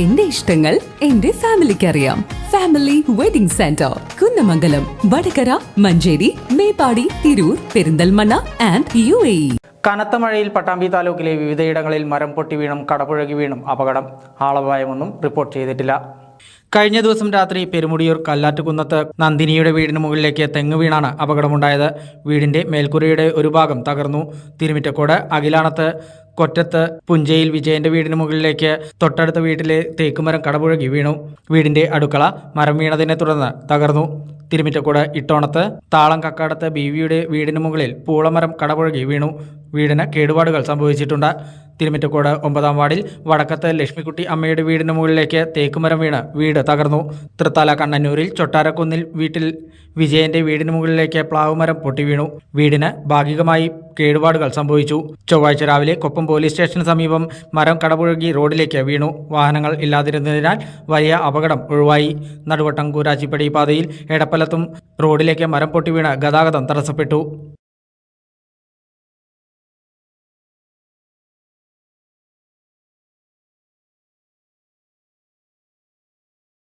എന്റെ ഇഷ്ടങ്ങൾ എന്റെ ഫാമിലിക്ക് അറിയാം family wedding centre Kunnamangalam Vadakara Manjeri Meppadi Tirur Perinthalmanna and U A കനത്ത മഴയിൽ പട്ടാമ്പി താലൂക്കിലെ വിവിധയിടങ്ങളിൽ മരം പൊട്ടി വീണും കടപുഴകി വീണും അപകടം. ആളപായമൊന്നും റിപ്പോർട്ട് ചെയ്തിട്ടില്ല. കഴിഞ്ഞ ദിവസം രാത്രി പെരുമുടിയൂർ കല്ലാറ്റുകുന്നത്ത് നന്ദിനിയുടെ വീടിന് മുകളിലേക്ക് തെങ്ങ് വീണാണ് അപകടമുണ്ടായത്. വീടിന്റെ മേൽക്കുരയുടെ ഒരു ഭാഗം തകർന്നു. തിരുമിറ്റക്കോട് അഖിലാണത്ത് കൊറ്റത്ത് പുഞ്ചയിൽ വിജയന്റെ വീടിന് മുകളിലേക്ക് തൊട്ടടുത്ത വീട്ടിലെ തേക്കുമരം കടപുഴകി വീണു. വീടിന്റെ അടുക്കള മരം വീണതിനെ തുടർന്ന് തകർന്നു. തിരുമിറ്റക്കോട് ഇട്ടോണത്ത് താളം കക്കാടത്ത് ബീവിയുടെ വീടിന് മുകളിൽ പൂളമരം കടപുഴകി വീണു. വീടിന് കേടുപാടുകൾ സംഭവിച്ചിട്ടുണ്ട്. തിരുമിറ്റക്കോട് ഒമ്പതാം വാർഡിൽ വടക്കത്ത് ലക്ഷ്മിക്കുട്ടി അമ്മയുടെ വീടിന് മുകളിലേക്ക് തേക്കുമരം വീണ് വീട് തകർന്നു. തൃത്താല കണ്ണന്നൂരിൽ ചൊട്ടാരക്കുന്നിൽ വീട്ടിൽ വിജയന്റെ വീടിന് മുകളിലേക്ക് പ്ലാവുമരം പൊട്ടി വീണു വീടിന് ഭാഗികമായി കേടുപാടുകൾ സംഭവിച്ചു. ചൊവ്വാഴ്ച രാവിലെ കൊപ്പം പോലീസ് സ്റ്റേഷന് സമീപം മരം കടപുഴകി റോഡിലേക്ക് വീണു. വാഹനങ്ങൾ ഇല്ലാതിരുന്നതിനാൽ വലിയ അപകടം ഒഴിവായി. നടുവട്ടം കൂരാച്ചിപ്പടി പാതയിൽ എടപ്പലത്തും റോഡിലേക്ക് മരം പൊട്ടി വീണ് ഗതാഗതം തടസ്സപ്പെട്ടു.